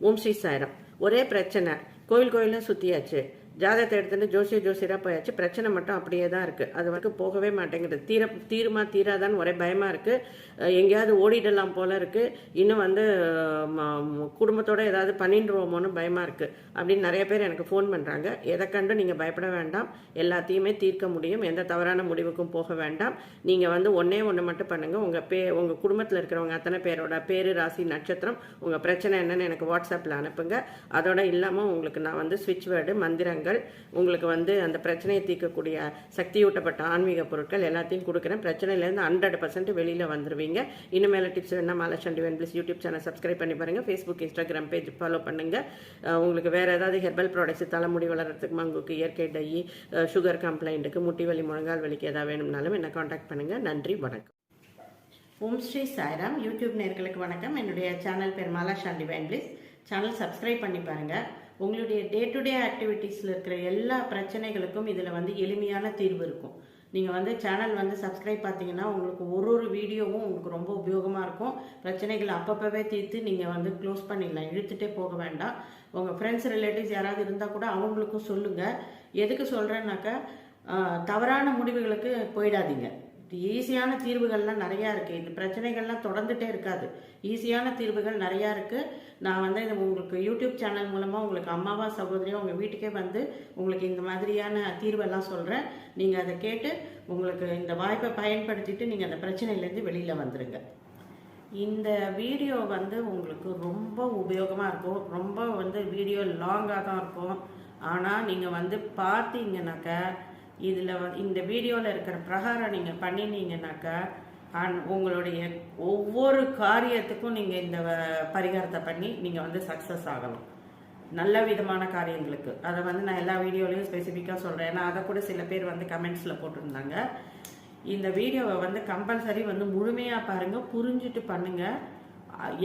ஓம் ஸ்ரீ சாய்ராம். ஒரே பிரச்சனை. கோயில் கோயிலும் சுற்றியாச்சு ஜாதகத்தை எடுத்துட்டு ஜோசிய ஜோசியராக போயாச்சு. பிரச்சனை மட்டும் அப்படியே தான் இருக்குது அது வரைக்கும் போகவே மாட்டேங்குது. தீர தீருமா தீராதான்னு ஒரே பயமாக இருக்குது எங்கேயாவது ஓடிடலாம் போல இருக்குது இன்னும் வந்து ம- ஏதாவது பண்ணிடுவோமோன்னு பயமாக இருக்குது அப்படின்னு நிறைய பேர் எனக்கு ஃபோன் பண்ணுறாங்க எதை கண்டு நீங்கள் பயப்பட வேண்டாம். எல்லாத்தையுமே தீர்க்க முடியும். எந்த தவறான முடிவுக்கும் போக வேண்டாம். நீங்கள் வந்து ஒன்றே ஒன்று மட்டும் பண்ணுங்கள் உங்கள் பே உங்கள் குடும்பத்தில் இருக்கிறவங்க அத்தனை பேரோட பேர் ராசி நட்சத்திரம் உங்கள் பிரச்சனை என்னென்னு எனக்கு வாட்ஸ்அப்பில் அனுப்புங்க. அதோட இல்லாமல் உங்களுக்கு நான் வந்து ஸ்விட்ச் வேர்டு மந்திரங்கள் உங்களுக்கு வந்து அந்த பிரச்சனையை தீர்க்கக்கூடிய சக்தியூட்டப்பட்ட ஆன்மீக பொருட்கள் எல்லாத்தையும் கொடுக்குறேன். பிரச்சனையிலேருந்து ஹண்ட்ரட் பர்சன்ட் வெளியில் வந்துடுவீங்க இனிமேல் டிப்ஸ் வேணா மாலச்சண்டி வேன் ப்ளீஸ் யூடியூப் சேனல் சப்ஸ்கிரைப் பண்ணி பாருங்கள் ஃபேஸ்புக் இன்ஸ்டாகிராம் பேஜ் ஃபாலோ பண்ணுங்கள் உங்களுக்கு வேறு ஏதாவது ஹெர்பல் ப்ராடக்ட்ஸ் தலைமுடி வளர்கிறதுக்கு மங்குக்கு இயற்கை டை சுகர் கம்ப்ளைண்ட்டுக்கு முட்டி வலி முழங்கால் வலிக்கு ஏதாவது வேணும்னாலும் என்னை காண்டாக்ட் பண்ணுங்கள் நன்றி வணக்கம். ஓம் ஸ்ரீ சாய்ராம். யூடியூப் நேர்களுக்கு வணக்கம். என்னுடைய சேனல் பேர் Mala Shandi please channel subscribe பண்ணி பாருங்கள் உங்களுடைய டே டு டே ஆக்டிவிட்டீஸில் இருக்கிற எல்லா பிரச்சனைகளுக்கும் இதில் வந்து எளிமையான தீர்வு இருக்கும். நீங்கள் வந்து சேனல் வந்து சப்ஸ்கிரைப் பார்த்தீங்கன்னா உங்களுக்கு ஒரு ஒரு வீடியோவும் உங்களுக்கு ரொம்ப உபயோகமாக இருக்கும். பிரச்சனைகளை அப்பப்போவே தீர்த்து நீங்கள் வந்து க்ளோஸ் பண்ணிடலாம். இழுத்துட்டே போக வேண்டாம். உங்கள் ஃப்ரெண்ட்ஸ் ரிலேட்டிவ்ஸ் யாராவது இருந்தால் கூட அவங்களுக்கும் சொல்லுங்கள் எதுக்கு சொல்கிறேன்னாக்கா தவறான முடிவுகளுக்கு போயிடாதீங்க. ஈஸியான தீர்வுகள்லாம் நிறையா இருக்குது இந்த பிரச்சனைகள்லாம் தொடர்ந்துட்டே இருக்காது. ஈஸியான தீர்வுகள் நிறையா இருக்குது நான் வந்து இது உங்களுக்கு யூடியூப் சேனல் மூலமாக உங்களுக்கு அம்மாவா சகோதரியாக உங்கள் வீட்டுக்கே வந்து உங்களுக்கு இந்த மாதிரியான தீர்வெல்லாம் சொல்கிறேன் நீங்கள் அதை கேட்டு உங்களுக்கு இந்த வாய்ப்பை பயன்படுத்திட்டு நீங்கள் அந்த பிரச்சனையிலேருந்து வெளியில் வந்துடுங்க இந்த வீடியோ வந்து உங்களுக்கு ரொம்ப உபயோகமாக இருக்கும். ரொம்ப வந்து வீடியோ லாங்காக தான் இருக்கும். ஆனால் நீங்கள் வந்து பார்த்தீங்கன்னாக்கா இதில் இந்த வீடியோவில் இருக்கிற பிரகாரம் நீங்கள் பண்ணினீங்கன்னாக்கா அன்- உங்களுடைய ஒவ்வொரு காரியத்துக்கும் நீங்கள் இந்த பரிகாரத்தை பண்ணி நீங்கள் வந்து சக்ஸஸ் ஆகணும். நல்ல விதமான காரியங்களுக்கு. அதை வந்து நான் எல்லா வீடியோலையும் ஸ்பெசிஃபிக்காக சொல்கிறேன் ஏன்னா அதை கூட சில பேர் வந்து கமெண்ட்ஸில் போட்டிருந்தாங்க. இந்த வீடியோவை வந்து கம்பல்சரி வந்து முழுமையாக பாருங்கள் புரிஞ்சுட்டு பண்ணுங்கள்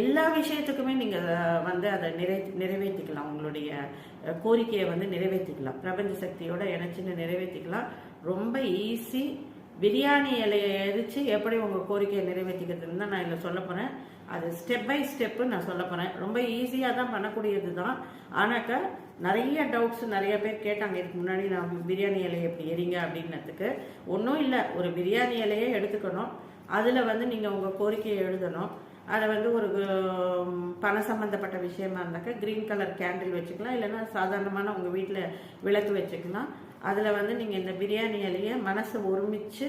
எல்லா விஷயத்துக்குமே நீங்கள் வந்து அதை நிறை நிறைவேற்றிக்கலாம். உங்களுடைய கோரிக்கையை வந்து நிறைவேற்றிக்கலாம். பிரபஞ்ச சக்தியோட இணைச்சின்னு நிறைவேற்றிக்கலாம். ரொம்ப ஈஸி பிரியாணி இலையை எரித்து எப்படி உங்கள் கோரிக்கையை நிறைவேற்றிக்கிறதுன்னு தான் நான் இதில் சொல்ல போகிறேன் அது ஸ்டெப் பை ஸ்டெப்பு நான் சொல்ல போகிறேன் ரொம்ப ஈஸியாக தான் பண்ணக்கூடியது தான். ஆனாக்கா நிறைய டவுட்ஸ் நிறைய பேர் கேட்டாங்க. இதுக்கு முன்னாடி நான் பிரியாணி இலையை எப்படி எரிங்க அப்படின்னதுக்கு. ஒன்றும் இல்லை. ஒரு பிரியாணி இலையை எடுத்துக்கணும். அதில் வந்து நீங்கள் உங்கள் கோரிக்கையை எழுதணும். அதை வந்து ஒரு பணம் சம்மந்தப்பட்ட விஷயமா இருந்தாக்கா க்ரீன் கலர் கேண்டில் வச்சுக்கலாம். இல்லைன்னா சாதாரணமான உங்கள் வீட்டில் விளக்கு வச்சுக்கலாம். அதில் வந்து நீங்கள் இந்த பிரியாணி மனசை ஒருமிச்சு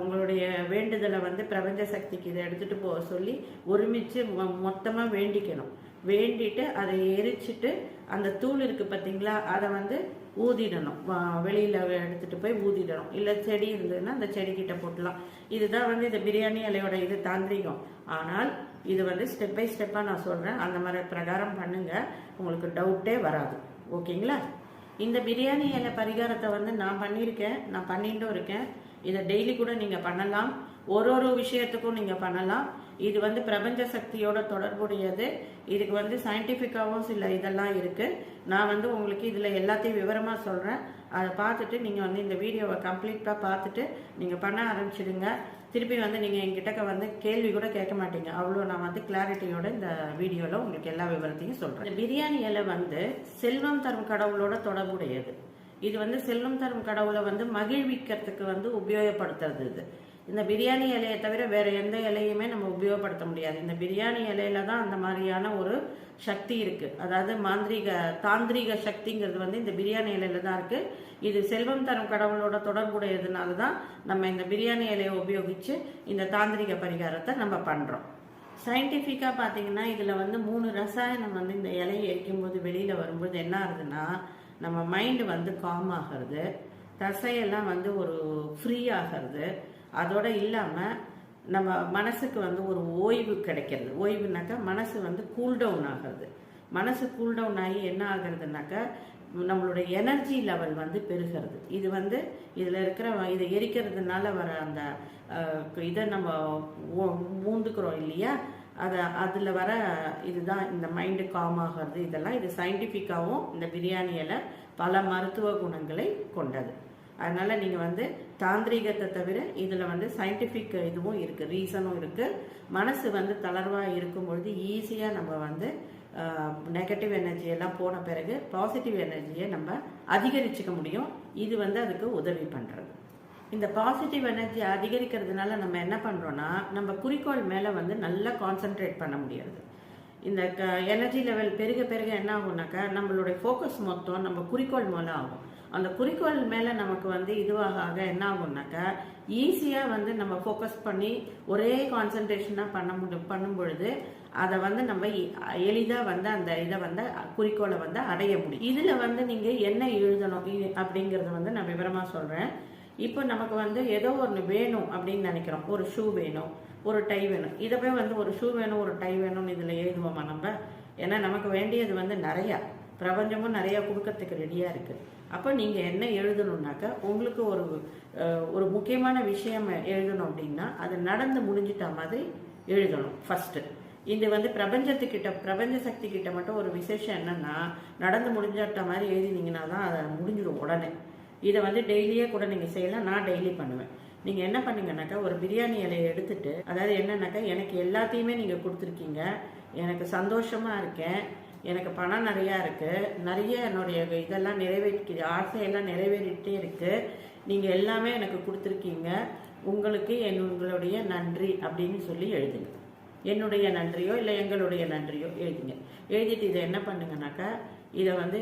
உங்களுடைய வேண்டுதலை வந்து பிரபஞ்ச சக்திக்கு இதை எடுத்துகிட்டு போக சொல்லி ஒருமிச்சு மொத்தமாக வேண்டிக்கணும். வேண்டிட்டு அதை எரிச்சிட்டு அந்த தூள் இருக்குது பார்த்தீங்களா அதை வந்து ஊதிடணும். வெளியில் எடுத்துகிட்டு போய் ஊதிடணும். இல்லை செடி இருந்ததுன்னா அந்த செடிக்கிட்ட போட்டலாம். இதுதான் வந்து இந்த பிரியாணி இலையோட இது தாந்திரிகம். ஆனால் இது வந்து ஸ்டெப் பை ஸ்டெப்பாக நான் சொல்கிறேன் அந்த மாதிரி பிரகாரம் பண்ணுங்கள் உங்களுக்கு டவுட்டே வராது. ஓகேங்களா? இந்த பிரியாணி இலை பரிகாரத்தை வந்து நான் பண்ணியிருக்கேன். நான் பண்ணிட்டும் இருக்கேன். இதை டெய்லி கூட நீங்கள் பண்ணலாம். ஒரு ஒரு விஷயத்துக்கும் நீங்கள் பண்ணலாம். இது வந்து பிரபஞ்ச சக்தியோட தொடர்புடையது. இதுக்கு வந்து சயின்டிஃபிக்காகவும் சில இதெல்லாம் இருக்குது நான் வந்து உங்களுக்கு இதில் எல்லாத்தையும் விவரமாக சொல்கிறேன் அதை பார்த்துட்டு நீங்கள் வந்து இந்த வீடியோவை கம்ப்ளீட்டாக பார்த்துட்டு நீங்கள் பண்ண ஆரம்பிச்சிடுங்க. திருப்பி வந்து நீங்கள் எங்கிட்ட வந்து கேள்வி கூட கேட்க மாட்டீங்க. அவ்வளோ நான் வந்து கிளாரிட்டியோட இந்த வீடியோவில் உங்களுக்கு எல்லா விவரத்தையும் சொல்கிறேன் இந்த பிரியாணி இலை வந்து செல்வம் தரும் கடவுளோட தொடர்புடையது. இது வந்து செல்வம் தரும் கடவுளை வந்து மகிழ்விக்கிறதுக்கு வந்து உபயோகப்படுத்துறது இது. இந்த பிரியாணி இலையை தவிர வேறு எந்த இலையுமே நம்ம உபயோகப்படுத்த முடியாது. இந்த பிரியாணி இலையில தான் அந்த மாதிரியான ஒரு சக்தி இருக்குது அதாவது மாந்திரீக தாந்திரீக சக்திங்கிறது வந்து இந்த பிரியாணி இலையில தான் இருக்குது இது செல்வம் தரும் கடவுளோட தொடர்புடையதுனால தான் நம்ம இந்த பிரியாணி இலையை உபயோகித்து இந்த தாந்திரிக பரிகாரத்தை நம்ம பண்ணுறோம் சயின்டிஃபிக்காக பார்த்தீங்கன்னா இதில் வந்து மூணு ரசாயனம் வந்து இந்த இலையை எரிக்கும்போது வெளியில் வரும்போது என்ன ஆகுதுன்னா நம்ம மைண்டு வந்து காம் ஆகிறது தசையெல்லாம் வந்து ஒரு ஃப்ரீ ஆகிறது அதோடு இல்லாமல் நம்ம மனசுக்கு வந்து ஒரு ஓய்வு கிடைக்கிறது. ஓய்வுனாக்கா மனசு வந்து கூல்டவுன் ஆகிறது. மனசு கூல்டவுன் ஆகி என்ன ஆகுறதுனாக்கா நம்மளுடைய எனர்ஜி லெவல் வந்து பெருகிறது. இது வந்து இதில் இருக்கிற இதை எரிக்கிறதுனால வர அந்த இதை நம்ம ஊ- மூந்துக்கிறோம் இல்லையா? அதை அதில் வர இதுதான் இந்த மைண்டு காம் ஆகிறது. இதெல்லாம் இது சயின்டிஃபிக்காகவும் இந்த பிரியாணி இலை பல மருத்துவ குணங்களை கொண்டது. அதனால் நீங்கள் வந்து தாந்திரீகத்தை தவிர இதில் வந்து சயின்டிஃபிக் இதுவும் இருக்குது ரீசனும் இருக்குது மனசு வந்து தளர்வாக இருக்கும் பொழுது ஈஸியாக நம்ம வந்து நெகட்டிவ் எனர்ஜி எல்லாம் போன பிறகு பாசிட்டிவ் எனர்ஜியை நம்ம அதிகரிச்சுக்க முடியும். இது வந்து அதுக்கு உதவி பண்ணுறது இந்த பாசிட்டிவ் எனர்ஜி அதிகரிக்கிறதுனால நம்ம என்ன பண்ணுறோன்னா நம்ம குறிக்கோள் மேலே வந்து நல்லா கான்சென்ட்ரேட் பண்ண முடியாது இந்த க எனர்ஜி லெவல் பெருக பெருக என்ன ஆகும்னாக்கா நம்மளுடைய ஃபோக்கஸ் மொத்தம் நம்ம குறிக்கோள் மேலே ஆகும். அந்த குறிக்கோள் மேலே நமக்கு வந்து இதுவாக ஆக என்ன ஆகும்னாக்கா ஈஸியாக வந்து நம்ம ஃபோக்கஸ் பண்ணி ஒரே கான்சன்ட்ரேஷனாக பண்ண முடியும் பண்ணும் பொழுது அதை வந்து நம்ம எளிதாக வந்து அந்த இதை வந்து குறிக்கோளை வந்து அடைய முடியும். இதில் வந்து நீங்கள் என்ன எழுதணும் இ- அப்படிங்கிறத வந்து நான் விவரமாக சொல்கிறேன் இப்போ நமக்கு வந்து ஏதோ ஒன்று வேணும் அப்படின்னு நினைக்கிறோம். ஒரு ஷூ வேணும் ஒரு டை வேணும். இதை போய் வந்து ஒரு ஷூ வேணும் ஒரு டை வேணும்னு இதில் எழுதுவோமா நம்ம? ஏன்னா நமக்கு வேண்டியது வந்து நிறையா. பிரபஞ்சமும் நிறையா கொடுக்கறதுக்கு ரெடியாக இருக்குது அப்போ நீங்கள் என்ன எழுதணுன்னாக்கா உங்களுக்கு ஒரு ஒரு முக்கியமான விஷயம் எழுதணும் அப்படின்னா அது நடந்து முடிஞ்சிட்ட மாதிரி எழுதணும் ஃபஸ்ட்டு இது வந்து பிரபஞ்சத்துக்கிட்ட பிரபஞ்ச சக்தி கிட்ட மட்டும் ஒரு விசேஷம் என்னன்னா நடந்து முடிஞ்சிட்ட மாதிரி எழுதினீங்கன்னா தான் அதை முடிஞ்சிடும் உடனே. இதை வந்து டெய்லியே கூட நீங்கள் செய்யலாம் நான் டெய்லி பண்ணுவேன். நீங்கள் என்ன பண்ணுங்கனாக்கா ஒரு பிரியாணி இலையை எடுத்துட்டு அதாவது என்னன்னாக்கா எனக்கு எல்லாத்தையுமே நீங்கள் கொடுத்துருக்கீங்க எனக்கு சந்தோஷமாக இருக்கேன் எனக்கு பணம் நிறையா இருக்குது நிறைய என்னுடைய இதெல்லாம் நிறைவேற்றி ஆசையெல்லாம் நிறைவேறிட்டே இருக்குது நீங்கள் எல்லாமே எனக்கு கொடுத்துருக்கீங்க. உங்களுக்கு என் உங்களுடைய நன்றி அப்படின்னு சொல்லி எழுதுங்க. என்னுடைய நன்றியோ இல்லை எங்களுடைய நன்றியோ எழுதுங்க. எழுதிட்டு இதை என்ன பண்ணுங்கனாக்கா இதை வந்து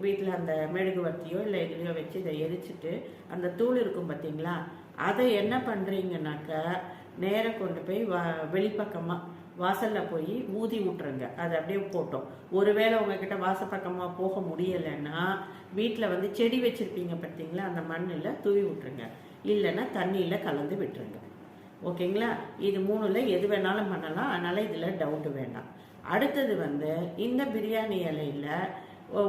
வீட்டில் அந்த மெழுகுவர்த்தியோ இல்லை எதுலையோ வச்சு இதை எரிச்சிட்டு அந்த தூள் இருக்கும் பார்த்தீங்களா அதை என்ன பண்ணுறீங்கனாக்கா நேராக கொண்டு போய் வ வெளிப்பக்கமாக வாசலில் போய் ஊதி விட்ருங்க அதை அப்படியே போட்டோம். ஒருவேளை உங்ககிட்ட வாசப்பக்கமாக போக முடியலைன்னா வீட்டில் வந்து செடி வச்சுருப்பீங்க பார்த்தீங்களா அந்த மண்ணில் தூவி விட்ருங்க இல்லைன்னா தண்ணியில் கலந்து விட்டுருங்க ஓகேங்களா? இது மூணுல எது வேணாலும் பண்ணலாம். அதனால இதில் டவுட்டு வேண்டாம். அடுத்தது வந்து இந்த பிரியாணி இலையில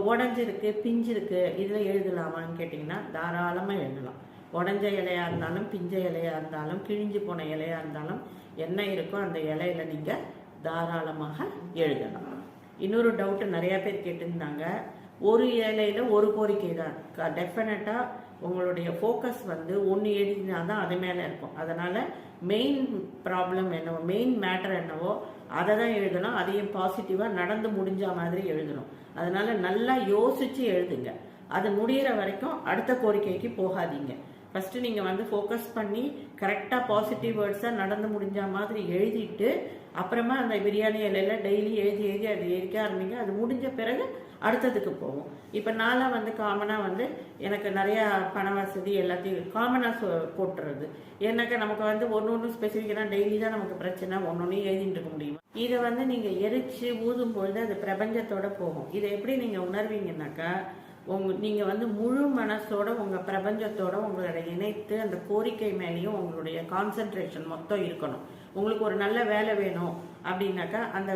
உடஞ்சிருக்கு பிஞ்சிருக்கு இதில் எழுதலாமான்னு கேட்டிங்கன்னா தாராளமாக எழுதலாம். உடஞ்ச இலையாக இருந்தாலும் பிஞ்ச இலையாக இருந்தாலும் கிழிஞ்சு போன இலையாக இருந்தாலும் என்ன இருக்கோ அந்த இலையில நீங்கள் தாராளமாக எழுதலாம். இன்னொரு டவுட் நிறையா பேர் கேட்டிருந்தாங்க. ஒரு இலையில ஒரு கோரிக்கை தான். டெஃபினட்டாக உங்களுடைய ஃபோக்கஸ் வந்து ஒன்று எழுதினா தான் அது மேலே இருக்கும். அதனால் மெயின் ப்ராப்ளம் என்னவோ மெயின் மேட்டர் என்னவோ அதை தான் எழுதணும். அதையும் பாசிட்டிவாக நடந்து முடிஞ்ச மாதிரி எழுதணும். அதனால் நல்லா யோசித்து எழுதுங்க. அது முடியிற வரைக்கும் அடுத்த கோரிக்கைக்கு போகாதீங்க. ஃபஸ்ட்டு நீங்கள் வந்து ஃபோக்கஸ் பண்ணி கரெக்டாக பாசிட்டிவ் வேர்ட்ஸாக நடந்து முடிஞ்ச மாதிரி எழுதிட்டு அப்புறமா அந்த பிரியாணி இலையில டெய்லி எழுதி எழுதி அது எரிக்க ஆரம்பிங்க. அது முடிஞ்ச பிறகு அடுத்ததுக்கு போகும் இப்போ நான்லாம் வந்து காமனாக வந்து எனக்கு நிறையா பண வசதி எல்லாத்தையும் காமனாக சொ போட்டுறது. ஏன்னாக்கா நமக்கு வந்து ஒன்று ஒன்று ஸ்பெசிஃபிக்காக டெய்லி தான் நமக்கு பிரச்சனை. ஒன்று ஒன்று எழுதிட்டு இருக்க முடியும். இதை வந்து நீங்கள் எரிச்சு ஊதும் பொழுது அது பிரபஞ்சத்தோட போகும். இதை எப்படி நீங்கள் உணர்வீங்கன்னாக்கா உங்க நீங்கள் வந்து முழு மனசோட உங்கள் பிரபஞ்சத்தோட உங்களோட இணைத்து அந்த கோரிக்கை மேலேயும் உங்களுடைய கான்சென்ட்ரேஷன் மொத்தம் இருக்கணும். உங்களுக்கு ஒரு நல்ல வேலை வேணும் அப்படின்னாக்கா அந்த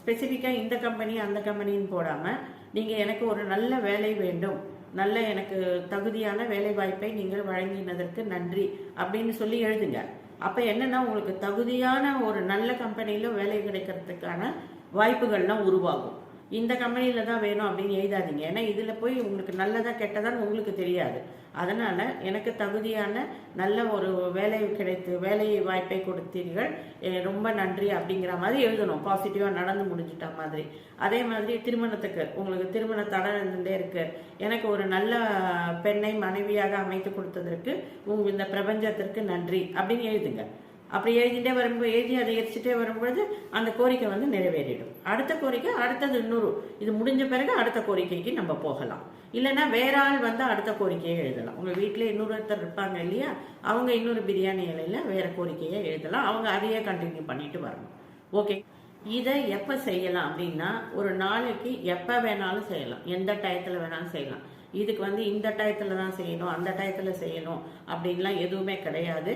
ஸ்பெசிஃபிக்காக இந்த கம்பெனி அந்த கம்பெனின்னு போடாமல் நீங்கள் எனக்கு ஒரு நல்ல வேலை வேண்டும். நல்ல எனக்கு தகுதியான வேலை வாய்ப்பை நீங்கள் வழங்கினதற்கு நன்றி அப்படின்னு சொல்லி எழுதுங்க. அப்போ என்னன்னா உங்களுக்கு தகுதியான ஒரு நல்ல கம்பெனியிலும் வேலை கிடைக்கிறதுக்கான வாய்ப்புகள்லாம் உருவாகும். இந்த கம்பெனியில் தான் வேணும் அப்படின்னு எழுதாதீங்க. ஏன்னா இதில் போய் உங்களுக்கு நல்லதா கெட்டதான்னு உங்களுக்கு தெரியாது. அதனால் எனக்கு தகுதியான நல்ல ஒரு வேலை கிடைத்து வேலை வாய்ப்பை கொடுத்தீர்கள். ரொம்ப நன்றி அப்படிங்கிற மாதிரி எழுதணும். பாசிட்டிவாக நடந்து முடிஞ்சிட்ட மாதிரி. அதே மாதிரி திருமணத்துக்கு உங்களுக்கு திருமண தடை இருந்துட்டே இருக்கு. எனக்கு ஒரு நல்ல பெண்ணை மனைவியாக அமைத்து கொடுத்ததற்கு உங்க இந்த பிரபஞ்சத்திற்கு நன்றி அப்படின்னு எழுதுங்க. அப்படி எழுதிட்டே வரும்போது எழுதி அதை எரிச்சிட்டே வரும்பொழுது அந்த கோரிக்கை வந்து நிறைவேறிடும். அடுத்த கோரிக்கை அடுத்தது இன்னொரு. இது முடிஞ்ச பிறகு அடுத்த கோரிக்கைக்கு நம்ம போகலாம். இல்லைன்னா வேற ஆள் வந்து அடுத்த கோரிக்கையை எழுதலாம். உங்கள் வீட்டில் இன்னொருத்தர் இருப்பாங்க இல்லையா? அவங்க இன்னொரு பிரியாணி இலையில் வேற கோரிக்கையை எழுதலாம். அவங்க அதையே கண்டினியூ பண்ணிட்டு வரணும். ஓகே இதை எப்போ செய்யலாம் அப்படின்னா ஒரு நாளைக்கு எப்போ வேணாலும் செய்யலாம். எந்த டயத்தில் வேணாலும் செய்யலாம். இதுக்கு வந்து இந்த டயத்தில் தான் செய்யணும் அந்த டயத்தில் செய்யணும் அப்படின்லாம் எதுவுமே கிடையாது.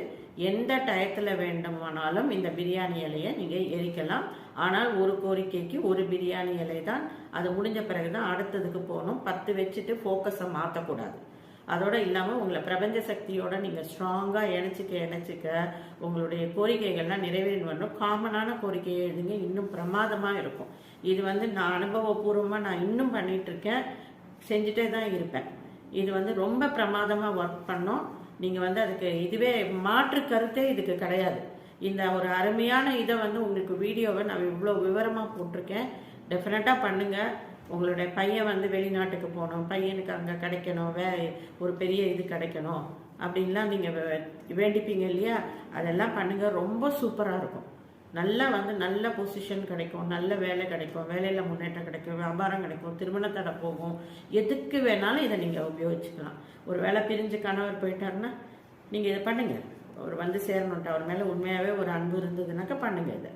எந்த டயத்தில் வேண்டுமானாலும் இந்த பிரியாணி இலையை நீங்கள் எரிக்கலாம். ஆனால் ஒரு கோரிக்கைக்கு ஒரு பிரியாணி இலை தான் அது முடிஞ்ச பிறகு தான் அடுத்ததுக்கு போகணும். பத்து வச்சுட்டு ஃபோக்கஸை மாற்றக்கூடாது அதோட இல்லாமல் உங்களை பிரபஞ்ச சக்தியோட நீங்கள் ஸ்ட்ராங்காக இணைச்சிக்க இணைச்சிக்க உங்களுடைய கோரிக்கைகள்லாம் நிறைவேறி வரணும் காமனான கோரிக்கையை எழுதுங்க இன்னும் பிரமாதமாக இருக்கும். இது வந்து நான் அனுபவபூர்வமாக நான் இன்னும் பண்ணிகிட்ருக்கேன் செஞ்சுட்டே தான் இருப்பேன். இது வந்து ரொம்ப பிரமாதமாக ஒர்க் பண்ணோம். நீங்கள் வந்து அதுக்கு இதுவே மாற்று கருத்தே இதுக்கு கிடையாது. இந்த ஒரு அருமையான இதை வந்து உங்களுக்கு வீடியோவை நான் இவ்வளோ விவரமாக போட்டிருக்கேன். டெஃபினட்டாக பண்ணுங்கள் உங்களுடைய பையன் வந்து வெளிநாட்டுக்கு போகணும். பையனுக்கு அங்கே கிடைக்கணும். வே ஒரு பெரிய இது கிடைக்கணும். அப்படின்லாம் நீங்கள் வேண்டிப்பீங்க இல்லையா? அதெல்லாம் பண்ணுங்கள் ரொம்ப சூப்பராக இருக்கும். நல்லா வந்து நல்ல பொசிஷன் கிடைக்கும் நல்ல வேலை கிடைக்கும் வேலையில் முன்னேற்றம் கிடைக்கும் வியாபாரம் கிடைக்கும் திருமண தடை போகும். எதுக்கு வேணாலும் இதை நீங்கள் உபயோகிச்சுக்கலாம். ஒரு வேலை பிரிஞ்சு கணவர் போயிட்டாருன்னா நீங்கள் இதை பண்ணுங்கள் அவர் வந்து சேரணுன்ட்டு அவர் மேலே உண்மையாகவே ஒரு அன்பு இருந்ததுனாக்கா பண்ணுங்கள் இதை.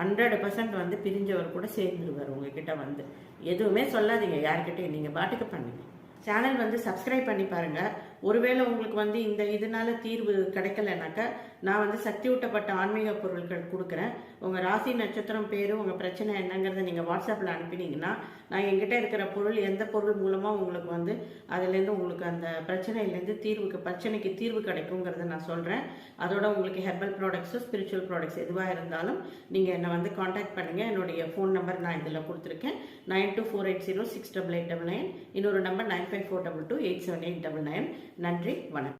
ஹண்ட்ரட் பர்சன்ட் வந்து பிரிஞ்சவர் கூட சேர்ந்துருவார் உங்ககிட்ட வந்து. எதுவுமே சொல்லாதீங்க யார்கிட்டையும். நீங்கள் பாட்டுக்கு பண்ணுங்கள் சேனல் வந்து சப்ஸ்கிரைப் பண்ணி பாருங்கள் ஒருவேளை உங்களுக்கு வந்து இந்த இதனால தீர்வு கிடைக்கலனாக்கா நான் வந்து சக்தி ஊட்டப்பட்ட ஆன்மீக பொருட்கள் கொடுக்குறேன். உங்கள் ராசி நட்சத்திரம் பேர் உங்கள் பிரச்சனை என்னங்கிறத நீங்கள் வாட்ஸ்அப்பில் அனுப்பினீங்கன்னா நான் எங்கிட்ட இருக்கிற பொருள் எந்த பொருள் மூலமாக உங்களுக்கு வந்து அதுலேருந்து உங்களுக்கு அந்த பிரச்சனையிலேருந்து தீர்வுக்கு பிரச்சனைக்கு தீர்வு கிடைக்குங்கிறத நான் சொல்கிறேன் அதோட உங்களுக்கு ஹெர்பல் ப்ராடக்ட்ஸு ஸ்பிரிச்சுவல் ப்ராடக்ட்ஸ் எதுவாக இருந்தாலும் நீங்கள் என்னை வந்து காண்டாக்ட் பண்ணுங்கள் என்னுடைய ஃபோன் நம்பர் நான் இதில் கொடுத்துருக்கேன். Nine two four eight zero six double eight double nine. இன்னொரு number nine five four double two eight seven eight double nine. நன்றி வணக்கம்.